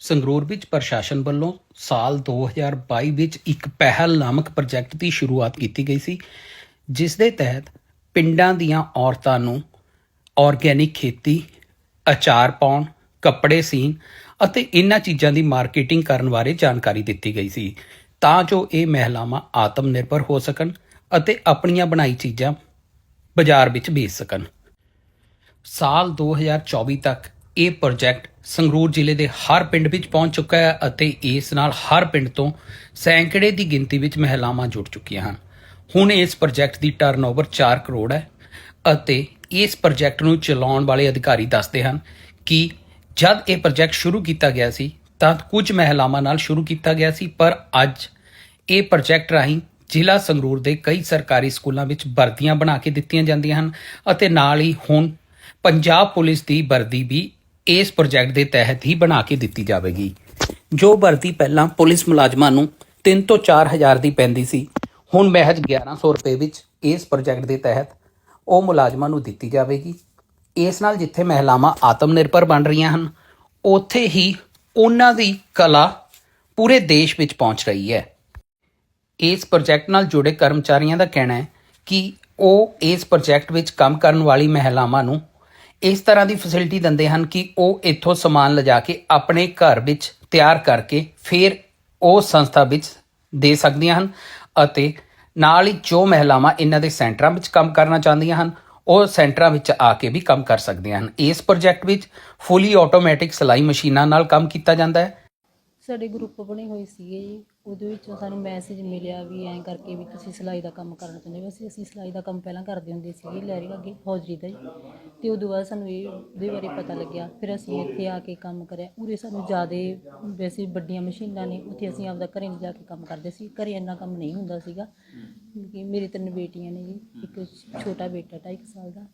ਸੰਗਰੂਰ ਵਿੱਚ ਪ੍ਰਸ਼ਾਸਨ ਵੱਲੋਂ ਸਾਲ 2022 ਵਿੱਚ ਇੱਕ ਪਹਿਲ ਨਾਮਕ ਪ੍ਰੋਜੈਕਟ ਦੀ ਸ਼ੁਰੂਆਤ ਕੀਤੀ ਗਈ ਸੀ, ਜਿਸ ਦੇ ਤਹਿਤ ਪਿੰਡਾਂ ਦੀਆਂ ਔਰਤਾਂ ਨੂੰ ਆਰਗੈਨਿਕ ਖੇਤੀ, ਅਚਾਰ ਪਾਉਣ, ਕੱਪੜੇ ਸੀਨ ਅਤੇ ਇਨ੍ਹਾਂ ਚੀਜ਼ਾਂ ਦੀ ਮਾਰਕੀਟਿੰਗ ਕਰਨ ਬਾਰੇ ਜਾਣਕਾਰੀ ਦਿੱਤੀ ਗਈ ਸੀ, ਤਾਂ ਜੋ ਇਹ ਮਹਿਲਾਵਾਂ ਆਤਮ ਨਿਰਭਰ ਹੋ ਸਕਣ ਅਤੇ ਆਪਣੀਆਂ ਬਣਾਈ ਚੀਜ਼ਾਂ ਬਾਜ਼ਾਰ ਵਿੱਚ ਵੇਚ ਸਕਣ। ਸਾਲ 2024 ਤੱਕ ਇਹ ਪ੍ਰੋਜੈਕਟ ਸੰਗਰੂਰ ਜ਼ਿਲ੍ਹੇ ਦੇ ਹਰ ਪਿੰਡ ਵਿੱਚ ਪਹੁੰਚ ਚੁੱਕਾ ਹੈ ਅਤੇ ਇਸ ਨਾਲ ਹਰ ਪਿੰਡ ਤੋਂ ਸੈਂਕੜੇ ਦੀ ਗਿਣਤੀ ਵਿੱਚ ਮਹਿਲਾਵਾਂ ਜੁੜ ਚੁੱਕੀਆਂ ਹਨ। ਹੁਣ ਇਸ ਪ੍ਰੋਜੈਕਟ ਦੀ ਟਰਨਓਵਰ 4 ਕਰੋੜ ਹੈ ਅਤੇ ਇਸ ਪ੍ਰੋਜੈਕਟ ਨੂੰ ਚਲਾਉਣ ਵਾਲੇ ਅਧਿਕਾਰੀ ਦੱਸਦੇ ਹਨ ਕਿ ਜਦ ਇਹ ਪ੍ਰੋਜੈਕਟ ਸ਼ੁਰੂ ਕੀਤਾ ਗਿਆ ਸੀ, ਤਾਂ ਕੁਝ ਮਹਿਲਾਵਾਂ ਨਾਲ ਸ਼ੁਰੂ ਕੀਤਾ ਗਿਆ ਸੀ, ਪਰ ਅੱਜ ਇਹ ਪ੍ਰੋਜੈਕਟ ਰਾਹੀਂ ਜ਼ਿਲ੍ਹਾ ਸੰਗਰੂਰ ਦੇ ਕਈ ਸਰਕਾਰੀ ਸਕੂਲਾਂ ਵਿੱਚ ਵਰਦੀਆਂ ਬਣਾ ਕੇ ਦਿੱਤੀਆਂ ਜਾਂਦੀਆਂ ਹਨ ਅਤੇ ਨਾਲ ਹੀ ਹੁਣ ਪੰਜਾਬ ਪੁਲਿਸ ਦੀ ਵਰਦੀ ਵੀ ਇਸ ਪ੍ਰੋਜੈਕਟ ਦੇ ਤਹਿਤ ਹੀ ਬਣਾ ਕੇ ਦਿੱਤੀ ਜਾਵੇਗੀ। ਜੋ ਵਰਦੀ ਪਹਿਲਾਂ ਪੁਲਿਸ ਮੁਲਾਜ਼ਮਾਂ ਨੂੰ 3 ਤੋਂ 4 ਹਜ਼ਾਰ ਦੀ ਪੈਂਦੀ ਸੀ, ਹੁਣ ਮਹਿਜ 1100 ਰੁਪਏ ਵਿੱਚ ਇਸ ਪ੍ਰੋਜੈਕਟ ਦੇ ਤਹਿਤ ਉਹ ਮੁਲਾਜ਼ਮਾਂ ਨੂੰ ਦਿੱਤੀ ਜਾਵੇਗੀ। ਇਸ ਨਾਲ ਜਿੱਥੇ ਮਹਿਲਾਵਾਂ ਆਤਮ ਨਿਰਭਰ ਬਣ ਰਹੀਆਂ ਹਨ, ਉੱਥੇ ਹੀ ਉਹਨਾਂ ਦੀ ਕਲਾ ਪੂਰੇ ਦੇਸ਼ ਵਿੱਚ ਪਹੁੰਚ ਰਹੀ ਹੈ। ਇਸ ਪ੍ਰੋਜੈਕਟ ਨਾਲ ਜੁੜੇ ਕਰਮਚਾਰੀਆਂ ਦਾ ਕਹਿਣਾ ਹੈ ਕਿ ਉਹ ਇਸ ਪ੍ਰੋਜੈਕਟ ਵਿੱਚ ਕੰਮ ਕਰਨ ਵਾਲੀ ਮਹਿਲਾਵਾਂ ਨੂੰ ਇਸ ਤਰ੍ਹਾਂ ਦੀ ਫੈਸਿਲਿਟੀ ਦਿੰਦੇ ਹਨ ਕਿ ਉਹ ਇੱਥੋਂ ਸਮਾਨ ਲਿਜਾ ਕੇ ਆਪਣੇ ਘਰ ਵਿੱਚ ਤਿਆਰ ਕਰਕੇ ਫਿਰ ਉਹ ਸੰਸਥਾ ਵਿੱਚ ਦੇ ਸਕਦੀਆਂ ਹਨ ਅਤੇ ਨਾਲ ਹੀ ਜੋ ਮਹਿਲਾਵਾਂ ਇਹਨਾਂ ਦੇ ਸੈਂਟਰਾਂ ਵਿੱਚ ਕੰਮ ਕਰਨਾ ਚਾਹੁੰਦੀਆਂ ਹਨ, ਉਹ ਸੈਂਟਰਾਂ ਵਿੱਚ ਆ ਕੇ ਵੀ ਕੰਮ ਕਰ ਸਕਦੀਆਂ ਹਨ। ਇਸ ਪ੍ਰੋਜੈਕਟ ਵਿੱਚ ਫੁੱਲੀ ਆਟੋਮੈਟਿਕ ਸਿਲਾਈ ਮਸ਼ੀਨਾਂ ਨਾਲ ਕੰਮ ਕੀਤਾ ਜਾਂਦਾ ਹੈ। ਸਾਡੇ ਗਰੁੱਪ ਬਣੇ ਹੋਏ ਸੀਗੇ ਜੀ। ਉਹਦੇ ਵਿੱਚੋਂ ਸਾਨੂੰ ਮੈਸੇਜ ਮਿਲਿਆ ਵੀ ਐਂ ਕਰਕੇ ਵੀ ਤੁਸੀਂ ਸਿਲਾਈ ਦਾ ਕੰਮ ਕਰਨਾ ਚਾਹੁੰਦੇ ਹੋ। ਅਸੀਂ ਅਸੀਂ ਸਿਲਾਈ ਦਾ ਕੰਮ ਪਹਿਲਾਂ ਕਰਦੇ ਹੁੰਦੇ ਸੀਗੇ ਲਹਿਰੀ ਅੱਗੇ ਹੌਜਰੀ ਦਾ ਜੀ ਤੇ ਉਦੋਂ ਬਾਅਦ ਸਾਨੂੰ ਇਹ, ਉਹਦੇ ਬਾਰੇ ਪਤਾ ਲੱਗਿਆ। ਫਿਰ ਅਸੀਂ ਇੱਥੇ ਆ ਕੇ ਕੰਮ ਕਰਿਆ। ਉਰੇ ਸਾਨੂੰ ਜ਼ਿਆਦਾ ਵੈਸੇ ਵੱਡੀਆਂ ਮਸ਼ੀਨਾਂ ਨੇ। ਉੱਥੇ ਅਸੀਂ ਆਪਦਾ ਘਰੇ ਜਾ ਕੇ ਕੰਮ ਕਰਦੇ ਸੀ। ਘਰੇ ਇੰਨਾ ਕੰਮ ਨਹੀਂ ਹੁੰਦਾ ਸੀਗਾ। ਕਿਉਂਕਿ ਮੇਰੇ ਤਿੰਨ ਬੇਟੀਆਂ ਨੇ ਜੀ। ਇੱਕ ਛੋਟਾ ਬੇਟਾ ਢਾਈ ਕੁ ਸਾਲ ਦਾ।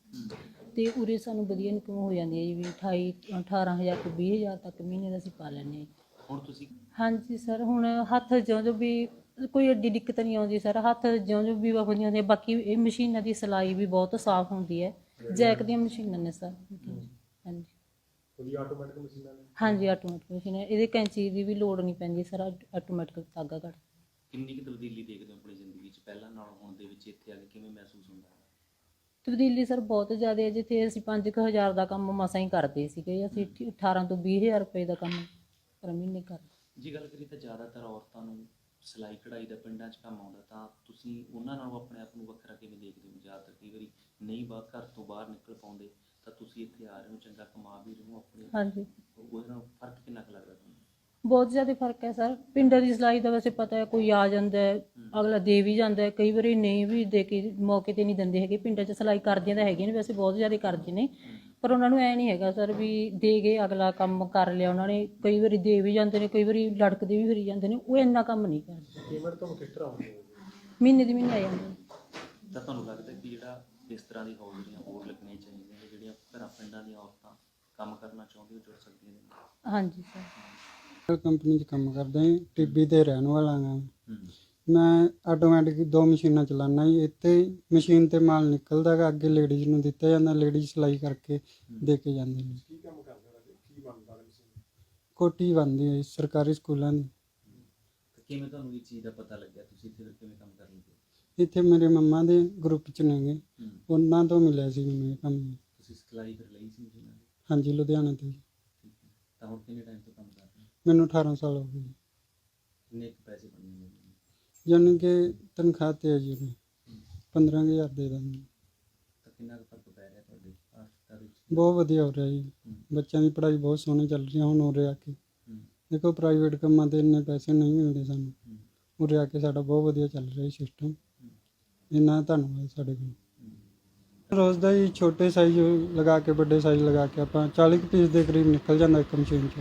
ਤੇ ਉਰੇ ਸਾਨੂੰ ਵਧੀਆ ਇਨਕਮ ਹੋ ਜਾਂਦੀ ਹੈ ਜੀ। ਵੀ 28 18000 ਤੋਂ 20000 ਤੱਕ ਮਹੀਨੇ ਦਾ ਅਸੀਂ ਪਾ ਲੈਂਦੇ ਹਾਂ ਜੀ। ਹੁਣ ਤੁਸੀਂ? ਹਾਂਜੀ ਸਰ ਹੁਣ ਹੱਥ ਜਿਉਂ ਜਿਉਂ ਵੀ ਕੋਈ ਐਡੀ ਦਿੱਕਤ ਨਹੀਂ ਆਉਂਦੀ ਸਰ ਹੱਥ ਜਿਉਂ ਜਿਉਂ ਵੀ ਹੁੰਦੀਆਂ ਹੁੰਦੀਆਂ ਬਾਕੀ ਇਹ ਮਸ਼ੀਨਾਂ ਦੀ ਸਿਲਾਈ ਵੀ ਬਹੁਤ ਸਾਫ਼ ਹੁੰਦੀ ਹੈ ਜੈਕ ਦੀਆਂ ਮਸ਼ੀਨਾਂ ਨੇ ਸਰ। ਹਾਂਜੀ। ਉਹਦੀ ਆਟੋਮੈਟਿਕ ਮਸ਼ੀਨਾਂ ਨੇ? ਹਾਂਜੀ ਆਟੋਮੈਟਿਕ ਮਸ਼ੀਨ ਹੈ ਇਹਦੇ ਕੈਂਚੀ ਦੀ ਵੀ ਲੋੜ ਨਹੀਂ ਪੈਂਦੀ ਸਰ ਆਟੋਮੈਟਿਕ ਧਾਗਾ ਕੱਢ ਕਿੰਨੀ ਕੁ ਤਬਦੀਲੀ ਦੇਖਦੇ ਹੋ ਆਪਣੀ ਜ਼ਿੰਦਗੀ 'ਚ ਪਹਿਲਾਂ ਨਾਲੋਂ ਹੁਣ ਦੇ ਵਿੱਚ ਇੱਥੇ ਆ ਕੇ ਕਿਵੇਂ ਮਹਿਸੂਸ ਹੁੰਦਾ? ਹੈ ਤਬਦੀਲੀ ਸਰ ਬਹੁਤ ਜ਼ਿਆਦਾ ਹੈ ਜਿੱਥੇ ਅਸੀਂ 5000 ਦਾ ਕੰਮ ਮਸਾਂ ਹੀ ਕਰਦੇ ਸੀਗੇ ਅਸੀਂ 18 ਤੋਂ 20000 ਰੁਪਏ ਦਾ ਕੰਮ ਪਰ ਮਹੀਨੇ ਕਰਦੇ ਜੇ ਗੱਲ ਕਰੀਏ ਤਾਂ ਜ਼ਿਆਦਾਤਰ ਔਰਤਾਂ ਨੂੰ ਸਿਲਾਈ ਕਢਾਈ ਦਾ ਪਿੰਡਾਂ 'ਚ ਕੰਮ ਆਉਂਦਾ ਤਾਂ ਤੁਸੀਂ ਉਹਨਾਂ ਨਾਲੋਂ ਆਪਣੇ ਆਪ ਨੂੰ ਵੱਖਰਾ ਕਿਵੇਂ ਦੇਖਦੇ ਹੋ? ਜ਼ਿਆਦਾਤਰ ਕਈ ਵਾਰੀ ਨਹੀਂ ਬਾਹਰ ਘਰ ਤੋਂ ਬਾਹਰ ਨਿਕਲ ਪਾਉਂਦੇ ਤਾਂ ਤੁਸੀਂ ਇੱਥੇ ਆ ਰਹੇ ਹੋ ਚੰਗਾ ਕਮਾ ਵੀ ਰਹੇ ਹੋ ਆਪਣੇ ਹਾਂਜੀ। ਉਹਦੇ ਨਾਲ ਫ਼ਰਕ ਕਿੰਨਾ ਕੁ ਲੱਗਦਾ ਤੁਹਾਨੂੰ? ਬਹੁਤ ਜ਼ਿਆਦਾ ਫ਼ਰਕ ਹੈ ਸਰ। ਪਿੰਡਾਂ ਦੀ ਸਿਲਾਈ ਦਾ ਵੈਸੇ ਪਤਾ ਹੈ ਕੋਈ ਆ ਜਾਂਦਾ ਹੈ ਅਗਲਾ ਦੇ ਵੀ ਜਾਂਦਾ ਹੈ। ਕਈ ਵਾਰੀ ਨਹੀਂ ਵੀ ਦੇ ਕੇ ਮੌਕੇ ਤੇ ਨਹੀਂ ਦਿੰਦੇ ਹੈਗੇ। ਪਿੰਡਾਂ 'ਚ ਸਿਲਾਈ ਕਰਦੀਆਂ ਤਾਂ ਹੈਗੀਆਂ ਨੇ ਵੈਸੇ ਬਹੁਤ ਜ਼ਿਆਦਾ ਕਰਦੇ ਨੇ। ਪਰ ਉਹਨਾਂ ਨੂੰ ਐ ਨਹੀਂ ਹੈਗਾ ਸਰ ਵੀ ਦੇ ਗਏ ਅਗਲਾ ਕੰਮ ਕਰ ਲਿਆ ਉਹਨਾਂ ਨੇ। ਕਈ ਵਾਰੀ ਦੇ ਵੀ ਜਾਂਦੇ ਨੇ ਕਈ ਵਾਰੀ ਲੜਕਦੇ ਵੀ ਫਿਰੀ ਜਾਂਦੇ ਨੇ। ਉਹ ਇੰਨਾ ਕੰਮ ਨਹੀਂ ਕਰਦੇ। ਪੇਮੈਂਟ ਤੁਹਾਨੂੰ ਕਿਸ ਤਰ੍ਹਾਂ ਹੁੰਦੀ ਹੈ ਮਹੀਨੇ ਦੀ ਮਹੀਨੇ ਆ ਜਾਂਦੇ ਨੇ। ਤਾਂ ਤੁਹਾਨੂੰ ਲੱਗਦਾ ਕਿ ਜਿਹੜਾ ਇਸ ਤਰ੍ਹਾਂ ਦੀ ਹੌਜਰੀਆਂ ਹੋਰ ਲੱਗਣੀਆਂ ਚਾਹੀਦੀਆਂ ਨੇ ਜਿਹੜੀਆਂ ਘਰਾਂ ਪਿੰਡਾਂ ਦੀਆਂ ਔਰਤਾਂ ਕੰਮ ਕਰਨਾ ਚਾਹੁੰਦੀਆਂ ਜੁੜ ਸਕਦੀਆਂ ਨੇ? ਹਾਂਜੀ ਸਰ। ਕੰਪਨੀ 'ਚ ਕੰਮ ਕਰਦਾ ਹਾਂ ਟਿੱਬੀ ਤੇ ਰਹਿਣ ਵਾਲਾ ਹਾਂ। ਹੂੰ। ਮੈਂ ਆਟੋਮੈਟਿਕ ਦੋ ਮਸ਼ੀਨਾਂ ਚਲਾਉਣਾ ਜੀ। ਇੱਥੇ ਮਸ਼ੀਨ ਤੇ ਮਾਲ ਨਿਕਲਦਾ ਗਾ ਅੱਗੇ ਲੇਡੀਜ਼ ਨੂੰ ਦਿੱਤਾ ਜਾਂਦਾ ਲੇਡੀਜ਼ ਸਿਲਾਈ ਕਰਕੇ ਦੇ ਕੇ ਜਾਂਦੇ ਨੇ। ਕੀ ਕੰਮ ਕਰਦੇ ਹੋ ਕੀ ਬਣਦਾ ਹੈ ਮਸ਼ੀਨ? ਕੋਟੀ ਬਣਦੀ ਹੈ ਜੀ ਸਰਕਾਰੀ ਸਕੂਲਾਂ ਦੀ। ਤਾਂ ਕਿਵੇਂ ਤੁਹਾਨੂੰ ਇਹ ਚੀਜ਼ ਦਾ ਪਤਾ ਲੱਗਿਆ? ਤੁਸੀਂ ਇੱਥੇ ਫਿਰ ਕਿਵੇਂ ਕੰਮ ਕਰ ਲਈਏ ਇੱਥੇ ਮੇਰੇ ਮੰਮਾ ਦੇ ਗਰੁੱਪ 'ਚ ਨੇਗੇ। ਹੂੰ। ਉਹਨਾਂ ਤੋਂ ਮਿਲਿਆ ਸੀ ਮੈਨੂੰ ਇਹ ਕੰਮ। ਤੁਸੀਂ ਸਿਖਲਾਈ ਫਿਰ ਲਈ ਸੀ ਦੀ? ਹਾਂਜੀ ਲੁਧਿਆਣਾ ਤੋਂ ਜੀ। ਠੀਕ ਹੈ। ਤਾਂ ਹੁਣ ਕਿੰਨੇ ਟਾਈਮ ਤੋਂ ਕੰਮ ਕਰ ਰਹੇ ਹੋ? ਮੈਨੂੰ 18 ਸਾਲ ਹੋ ਗਏ ਜੀ। ਕਿੰਨੇ ਕੁ ਪੈਸੇ ਬਣੇ ਨੇ? ਯਾਨੀ ਕਿ ਤਨਖਾਹ ਤੇ ਹੈ ਜੀ ਉਹਦੀ। 15000 ਦੇ ਦਾਂਗੇ। ਤਾਂ ਕਿੰਨਾ ਕੁ ਫ਼ਰਕ ਪੈ ਰਿਹਾ ਤੁਹਾਡੇ ਆਰਥਿਕਤਾ ਵਿੱਚ? ਬਹੁਤ ਵਧੀਆ ਹੋ ਰਿਹਾ ਜੀ। ਬੱਚਿਆਂ ਦੀ ਪੜ੍ਹਾਈ ਬਹੁਤ ਸੋਹਣੀ ਚੱਲ ਰਹੀ ਹੈ ਹੁਣ ਉਰੇ ਆ ਕੇ। ਦੇਖੋ ਪ੍ਰਾਈਵੇਟ ਕੰਮਾਂ ਤੇ ਇੰਨੇ ਪੈਸੇ ਨਹੀਂ ਮਿਲਦੇ ਸਾਨੂੰ। ਹੂੰ, ਉਰੇ ਆ ਕੇ ਸਾਡਾ ਬਹੁਤ ਵਧੀਆ ਚੱਲ ਰਿਹਾ ਸਿਸਟਮ ਇੰਨਾ ਧੰਨਵਾਦ ਸਾਡੇ ਕੋਲ। ਰੋਜ਼ ਦਾ ਹੀ ਛੋਟੇ ਸਾਈਜ਼ ਲਗਾ ਕੇ ਵੱਡੇ ਸਾਈਜ਼ ਲਗਾ ਕੇ ਆਪਾਂ 40 ਕੁ ਪੀਸ ਦੇ ਕਰੀਬ ਨਿਕਲ ਜਾਂਦਾ ਇੱਕ ਮਸ਼ੀਨ 'ਚ।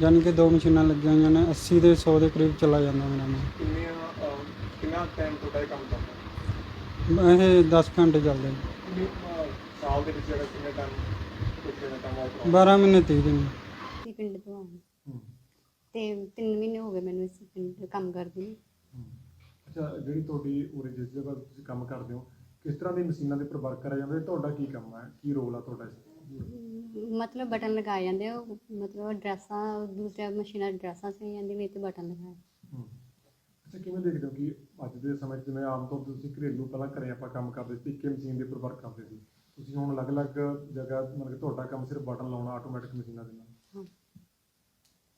ਯਾਨੀ ਕਿ ਦੋ ਮਸ਼ੀਨਾਂ ਲੱਗੀਆਂ ਹੋਈਆਂ ਨੇ 80 ਦੇ 100 ਦੇ ਕਰੀਬ ਚਲਾ ਜਾਂਦਾ ਮੇਰਾ ਕਿੰਨੀਆਂ ਅਹ, ਕਿੰਨਾ ਟਾਈਮ ਤੁਹਾਡਾ ਇਹ ਕੰਮ ਕਰਦਾ ਇਹ 10 ਘੰਟੇ ਚੱਲਦੇ ਨੇ। ਕਿੰਨੀ ਅਹ, ਸਾਲ ਦੇ ਵਿੱਚ ਜਿਹੜਾ ਕਿੰਨੇ ਟਾਈਮ ਕਿੰਨੇ ਦਾ ਕੰਮ ਆਉਂਦਾ 12 ਮਹੀਨੇ 30 ਦਿਨ। ਅਸੀਂ ਪਿੰਡ ਤੋਂ ਆਏ। ਤੇ 3 ਮਹੀਨੇ ਹੋ ਗਏ ਮੈਨੂੰ ਇਸ ਪਿੰਡ ਕੰਮ ਕਰਦੇ ਨੂੰ। ਅੱਛਾ ਜਿਹੜੀ ਤੁਹਾਡੀ ਉਰੇ ਜਿਸ ਜਗ੍ਹਾ ਤੁਸੀਂ ਕੰਮ ਕਰਦੇ ਹੋ ਕਿਸ ਤਰ੍ਹਾਂ ਦੀ ਮਸ਼ੀਨਾਂ ਦੇ ਉੱਪਰ ਵਰਕ ਕਰਿਆ ਜਾਂਦਾ ਹੈ ਤੁਹਾਡਾ ਕੀ ਕੰਮ ਹੈ? ਕੀ ਰੋਲ ਆ ਤੁਹਾਡਾ ਇਸ ਮਤਲਬ ਬਟਨ ਲਗਾਏ ਜਾਂਦੇ ਆ ਉਹ ਮਤਲਬ ਡਰੈਸਾਂ ਦੂਸਰੀਆਂ ਮਸ਼ੀਨਾਂ 'ਚ ਡਰੈਸਾਂ ਸੀ ਜਾਂਦੀਆਂ ਨੇ ਤੇ ਬਟਨ ਲਗਾਏ। ਹੂੰ। ਅੱਛਾ ਕਿਵੇਂ ਦੇਖਦੇ ਹੋ ਕਿ ਅੱਜ ਦੇ ਸਮੇਂ 'ਚ ਜਿਵੇਂ ਆਮ ਤੌਰ ਤੇ ਤੁਸੀਂ ਘਰੇਲੂ ਪਹਿਲਾਂ ਘਰੇ ਆਪਾਂ ਕੰਮ ਕਰਦੇ ਸੀ ਇੱਕੇ ਮਸ਼ੀਨ ਦੇ ਉੱਪਰ ਵਰਕ ਕਰਦੇ ਸੀ। ਤੁਸੀਂ ਹੁਣ ਅਲੱਗ-ਅਲੱਗ ਜਗ੍ਹਾ ਮਤਲਬ ਕਿ ਤੁਹਾਡਾ ਕੰਮ ਸਿਰਫ ਬਟਨ ਲਾਉਣਾ ਆਟੋਮੈਟਿਕ ਮਸ਼ੀਨਾਂ ਦੇ ਨਾਲ?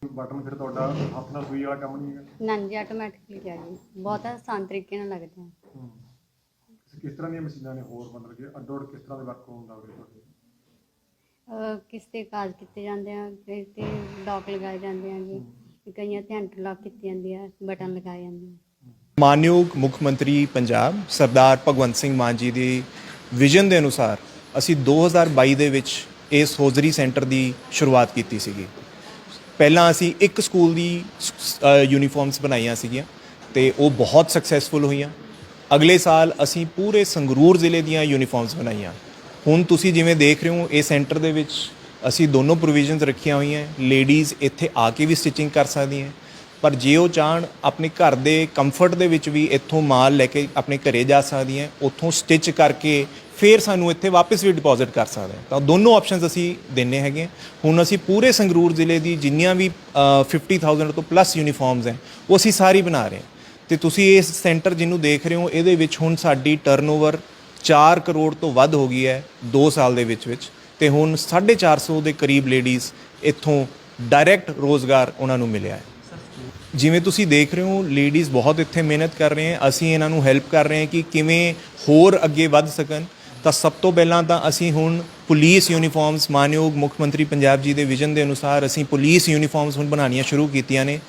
ਬਟਨ ਫਿਰ ਤੁਹਾਡਾ ਹੱਥ ਨਾਲ ਸੂਈ ਵਾਲਾ ਕੰਮ ਨਹੀਂ ਹੈਗਾ? ਨਾ ਜੀ ਆਟੋਮੈਟਿਕਲੀ ਜਾ ਜੀ। ਬਹੁਤ ਆਸਾਨ ਤਰੀਕੇ ਨਾਲ ਲੱਗਦਾ ਹੈ। ਹੂੰ ਕਿਸ ਤਰ੍ਹਾਂ ਦੀਆਂ ਮਸ਼ੀਨਾਂ ਨੇ ਹੋਰ ਮਤਲਬ ਕਿ ਅੱਡੋ-ਅੱਡ ਕਿਸ ਤਰ੍ਹਾਂ ਦੇ ਵਰਕ ਹੁੰਦਾ ਉਹਦੇ ਤੁਹਾਡੇ? ਕਿਸ ਤੇ ਕਾਜ ਕੀਤੇ ਜਾਂਦੇ ਆ, ਤੇ ਤੇ ਲੌਕ ਲਗਾਏ ਜਾਂਦੇ ਆ ਜੀ ਕਈਆਂ ਤੇ ਇੰਟਰਲੌਕ ਕੀਤੀ ਜਾਂਦੀ ਆ ਬਟਨ ਲਗਾਏ ਜਾਂਦੇ ਆ। ਮਾਨਯੋਗ ਮੁੱਖ ਮੰਤਰੀ ਪੰਜਾਬ, ਸਰਦਾਰ ਭਗਵੰਤ ਸਿੰਘ ਮਾਨ ਜੀ ਦੀ ਵਿਜ਼ਨ ਦੇ ਅਨੁਸਾਰ ਅਸੀਂ 2022 ਦੇ ਵਿੱਚ ਇਸ ਹੌਜ਼ਰੀ ਸੈਂਟਰ ਦੀ ਸ਼ੁਰੂਆਤ ਕੀਤੀ ਸੀਗੀ। ਪਹਿਲਾਂ ਅਸੀਂ ਇੱਕ ਸਕੂਲ ਦੀ ਯੂਨੀਫਾਰਮਸ ਬਣਾਈਆਂ ਸੀਗੀਆਂ, ਤੇ ਉਹ ਬਹੁਤ ਸਕਸੈਸਫੁਲ ਹੋਈਆਂ। ਅਗਲੇ ਸਾਲ ਅਸੀਂ ਪੂਰੇ ਸੰਗਰੂਰ ਜ਼ਿਲ੍ਹੇ ਦੀਆਂ ਯੂਨੀਫਾਰਮਸ ਬਣਾਈਆਂ। ਹੁਣ ਤੁਸੀਂ ਜਿਵੇਂ ਦੇਖ ਰਹੇ ਹੋ ਇਹ ਸੈਂਟਰ ਦੇ ਵਿੱਚ ਅਸੀਂ ਦੋਨੋਂ ਪ੍ਰੋਵੀਜ਼ਨਸ ਰੱਖੀਆਂ ਹੋਈਆਂ ਲੇਡੀਜ਼ ਇੱਥੇ ਆ ਕੇ ਵੀ ਸਟਿਚਿੰਗ ਕਰ ਸਕਦੀਆਂ ਪਰ ਜੇ ਉਹ ਚਾਹਣ ਆਪਣੇ ਘਰ ਦੇ ਕੰਫਰਟ ਦੇ ਵਿੱਚ ਵੀ ਇੱਥੋਂ ਮਾਲ ਲੈ ਕੇ ਆਪਣੇ ਘਰੇ ਜਾ ਸਕਦੀਆਂ ਉੱਥੋਂ ਸਟਿਚ ਕਰਕੇ ਫਿਰ ਸਾਨੂੰ ਇੱਥੇ ਵਾਪਸ ਵੀ ਡਿਪੋਜ਼ਿਟ ਕਰ ਸਕਦੇ ਤਾਂ ਦੋਨੋਂ ਆਪਸ਼ਨਸ ਅਸੀਂ ਦਿੰਨੇ ਹੈਗੇ ਹਾਂ। ਹੁਣ ਅਸੀਂ ਪੂਰੇ ਸੰਗਰੂਰ ਜ਼ਿਲ੍ਹੇ ਦੀ ਜਿੰਨੀਆਂ ਵੀ ਅ, 50000 ਤੋਂ ਪਲੱਸ ਯੂਨੀਫਾਰਮਸ ਹੈ ਉਹ ਅਸੀਂ ਸਾਰੀ ਬਣਾ ਰਹੇ ਹਾਂ। ਤੇ ਤੁਸੀਂ ਇਸ ਸੈਂਟਰ ਜਿਹਨੂੰ ਦੇਖ ਰਹੇ ਹੋ ਇਹਦੇ ਵਿੱਚ ਹੁਣ ਸਾਡੀ ਟਰਨਓਵਰ 4 ਕਰੋੜ ਤੋਂ ਵੱਧ ਹੋ ਗਈ ਹੈ 2 ਸਾਲ ਦੇ ਵਿੱਚ ਵਿੱਚ। ਤੇ ਹੁਣ 450 ਦੇ ਕਰੀਬ ਲੇਡੀਜ਼ ਇੱਥੋਂ ਡਾਇਰੈਕਟ ਰੋਜ਼ਗਾਰ ਉਹਨਾਂ ਨੂੰ ਮਿਲਿਆ ਹੈ। ਜਿਵੇਂ ਤੁਸੀਂ ਦੇਖ ਰਹੇ ਹੋ ਲੇਡੀਜ਼ ਬਹੁਤ ਇੱਥੇ ਮਿਹਨਤ ਕਰ ਰਹੇ ਹਨ ਅਸੀਂ ਇਹਨਾਂ ਨੂੰ ਹੈਲਪ ਕਰ ਰਹੇ ਹਾਂ ਕਿ ਕਿਵੇਂ ਹੋਰ ਅੱਗੇ ਵੱਧ ਸਕਣ। ਤਾਂ ਸਭ ਤੋਂ ਪਹਿਲਾਂ ਤਾਂ ਅਸੀਂ ਹੁਣ ਪੁਲਿਸ ਯੂਨੀਫਾਰਮਸ ਮਾਨਯੋਗ ਮੁੱਖ ਮੰਤਰੀ ਪੰਜਾਬ ਜੀ ਦੇ ਵਿਜ਼ਨ ਦੇ ਅਨੁਸਾਰ ਅਸੀਂ ਪੁਲਿਸ ਯੂਨੀਫਾਰਮਸ ਹੁਣ ਬਣਾਉਣੀਆਂ ਸ਼ੁਰੂ ਕੀਤੀਆਂ ਨੇ।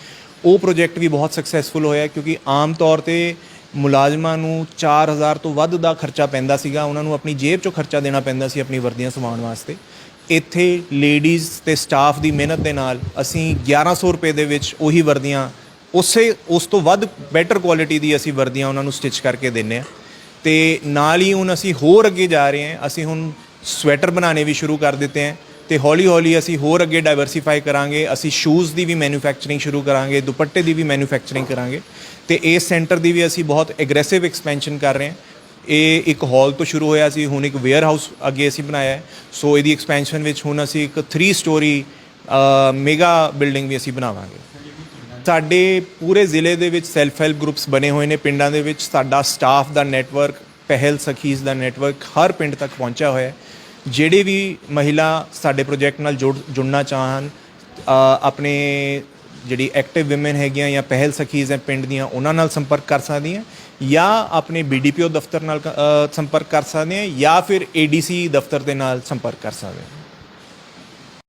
ਉਹ ਪ੍ਰੋਜੈਕਟ ਵੀ ਬਹੁਤ ਸਕਸੈਸਫੁਲ ਹੋਇਆ ਕਿਉਂਕਿ ਆਮ ਤੌਰ ਤੇ ਮੁਲਾਜ਼ਮਾਂ ਨੂੰ 4000 ਤੋਂ ਵੱਧ ਦਾ ਖਰਚਾ ਪੈਂਦਾ ਸੀਗਾ। ਉਹਨਾਂ ਨੂੰ ਆਪਣੀ ਜੇਬ ਚੋਂ ਖਰਚਾ ਦੇਣਾ ਪੈਂਦਾ ਸੀ ਆਪਣੀ ਵਰਦੀਆਂ ਸਵਾਉਣ ਵਾਸਤੇ। ਇੱਥੇ ਲੇਡੀਜ਼ ਤੇ ਸਟਾਫ ਦੀ ਮਿਹਨਤ ਦੇ ਨਾਲ ਅਸੀਂ 1100 ਰੁਪਏ ਦੇ ਵਿੱਚ ਉਹੀ ਵਰਦੀਆਂ, ਉਸੇ, ਉਸ ਤੋਂ ਵੱਧ ਬੈਟਰ ਕੁਆਲਿਟੀ ਦੀ ਅਸੀਂ ਵਰਦੀਆਂ ਉਹਨਾਂ ਨੂੰ ਸਟਿਚ ਕਰਕੇ ਦਿੰਨੇ ਆ ਤੇ ਨਾਲ ਹੀ ਹੁਣ ਅਸੀਂ ਹੋਰ ਅੱਗੇ ਜਾ ਰਹੇ ਹਾਂ। ਅਸੀਂ ਹੁਣ ਸਵੈਟਰ ਬਣਾਉਣੇ ਵੀ ਸ਼ੁਰੂ ਕਰ ਦਿੱਤੇ ਹੈ। ਤੇ ਹੌਲੀ ਹੌਲੀ ਅਸੀਂ ਹੋਰ ਅੱਗੇ ਡਾਈਵਰਸਿਫਾਈ ਕਰਾਂਗੇ, ਅਸੀਂ ਸ਼ੂਜ਼ ਦੀ ਵੀ ਮੈਨੂਫੈਕਚਰਿੰਗ ਸ਼ੁਰੂ ਕਰਾਂਗੇ, ਦੁਪੱਟੇ ਦੀ ਵੀ ਮੈਨੂਫੈਕਚਰਿੰਗ ਕਰਾਂਗੇ, ਤੇ ਇਸ ਸੈਂਟਰ ਦੀ ਵੀ ਅਸੀਂ ਬਹੁਤ ਐਗਰੈਸਿਵ ਐਕਸਪੈਂਸ਼ਨ ਕਰ ਰਹੇ ਹਾਂ। ਇਹ ਇੱਕ ਹਾਲ ਤੋਂ ਸ਼ੁਰੂ ਹੋਇਆ ਸੀ, ਹੁਣ ਇੱਕ ਵੇਅਰ ਹਾਊਸ ਅੱਗੇ ਅਸੀਂ ਬਣਾਇਆ ਸੋ ਇਹਦੀ ਐਕਸਪੈਂਸ਼ਨ ਵਿੱਚ ਹੁਣ ਅਸੀਂ ਇੱਕ 3 ਸਟੋਰੀ ਮੇਗਾ ਬਿਲਡਿੰਗ ਵੀ ਅਸੀਂ ਬਣਾਵਾਂਗੇ। ਸਾਡੇ ਪੂਰੇ ਜ਼ਿਲ੍ਹੇ ਦੇ ਵਿੱਚ ਸੈਲਫ ਹੈਲਪ ਗਰੁੱਪਸ ਬਣੇ ਹੋਏ ਨੇ। ਪਿੰਡਾਂ ਦੇ ਵਿੱਚ ਸਾਡਾ ਸਟਾਫ ਦਾ ਨੈਟਵਰਕ ਪਹਿਲ ਸਖੀਜ਼ ਦਾ ਨੈਟਵਰਕ ਹਰ ਪਿੰਡ ਤੱਕ ਪਹੁੰਚਿਆ ਹੋਇਆ ਹੈ। ਜਿਹੜੇ ਵੀ ਮਹਿਲਾ ਸਾਡੇ ਪ੍ਰੋਜੈਕਟ ਨਾਲ ਜੁੜ, ਜੁੜਨਾ ਚਾਹਣ ਆਪਣੇ ਜਿਹੜੀ ਐਕਟਿਵ ਔਮਨ ਹੈਗੀਆਂ ਜਾਂ ਪਹਿਲ ਸਖੀਜ਼ ਹੈ ਪਿੰਡ ਦੀਆਂ, ਉਹਨਾਂ ਨਾਲ ਸੰਪਰਕ ਕਰ ਸਕਦੀਆਂ, ਜਾਂ ਆਪਣੇ ਬੀਡੀਪੀਓ ਦਫ਼ਤਰ ਨਾਲ ਸੰਪਰਕ ਕਰ ਸਕਦੇ ਆ ਜਾਂ ਫਿਰ ਏਡੀਸੀ ਦਫ਼ਤਰ ਦੇ ਨਾਲ ਸੰਪਰਕ ਕਰ ਸਕਦੇ ਆ